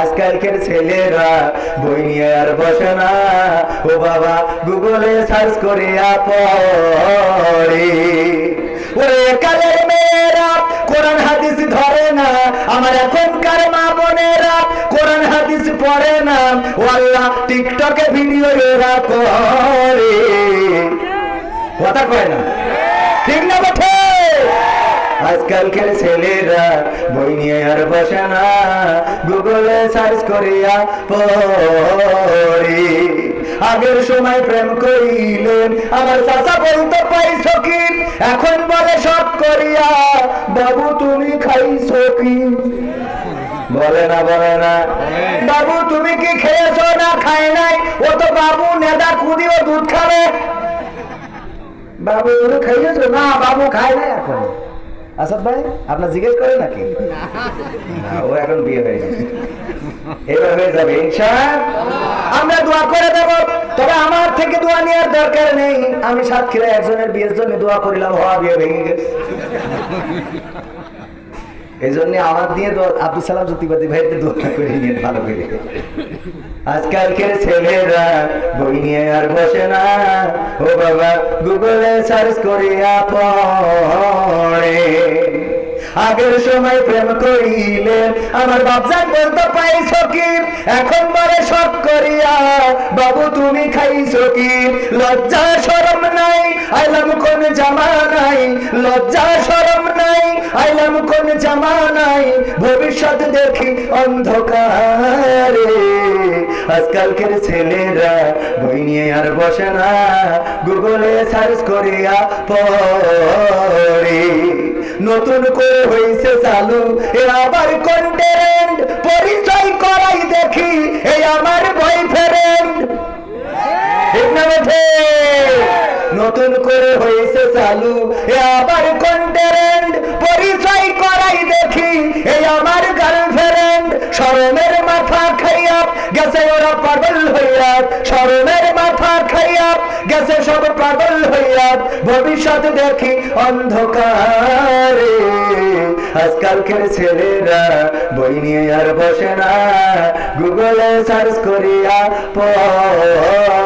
আজকালকের ছেলেরা বই নিয়ে আর বসে না। ও বাবা, গুগলে সার্চ কালের মেয়েরা, কোরআন হাদিস ধরে না। আমার এখনকার মা বোনেরা কোরআন হাদিস পড়ে না। ও আল্লাহ, টিকটকে ভিডিও এরা করে। কথা কয় না? ঠিক না বটে? আজকালকের ছেলেরা বই নিয়ে আর বসে না। গুগলে সার্চ করিয়া পড়ে। আগের সময় প্রেম করিলে আমার চাচা বলতে পাইছো কি? এখন বলে সব করিয়া, বাবু, তুমি খাইছো কি? বলে না বলে না। বাবু, তুমি কি খেয়েছো না খাই নাই? ও তো বাবু, নেদা কুদিও দুধ খাবে? বাবু খাইয়েছো? না, বাবু খায় নাই এখন। আসাদ ভাই, আপনার জিজ্ঞেস করে নাকি? ও এখন বিয়ে হয়ে গেছে। যাবে আমরা দোয়া করে দেব, তবে আমার থেকে দোয়া নেওয়ার দরকার নেই। আমি একজনের বিয়ের জন্য দোয়া করিলাম, হওয়া বিয়ে ভেঙে গেছে। এই জন্য আমার দিয়ে আব্দুল সালাম জ্যোতিবাদী ভাইকে দোয়া করে নিয়ে ভালো করে। ছেলেরা নিয়ে আর বসে না। ও বাবা গুগলে সার্চ করিয়া পড়ে। আগের সময় প্রেম করিলে আমার বাপজান বলতে, পাইছো কি? এখন বলে সব করিয়া, বাবু, তুমি খাইছো কি? লজ্জা, শরম নাই আইলাম কোন জামা নাই। লজ্জা, শরম নাই আইলাম কোন জামা নাই। ভবিষ্যৎ দেখি অন্ধকারে। আজকালকের ছেলেরা বই নিয়ে আর বসে না। গুগলে সার্চ করিয়া পড়ে। নতুন করে হয়েছে চালু। এ আবার কন্টেন্ট পরিচয় করাই দেখি। এই আমার ঠিক না নতুন করে হয়েছে চালু। এ আবার কন্টেন্ট গেছে ওরা পাগল হইয়া স্মরণের মাথা খাইয়া গেছে সব পাগল হইয়া, ভবিষ্যৎ দেখি অন্ধকারে। আজকালকের ছেলেরা বই নিয়ে আর বসে না গুগলে সার্চ করিয়া পড়ে।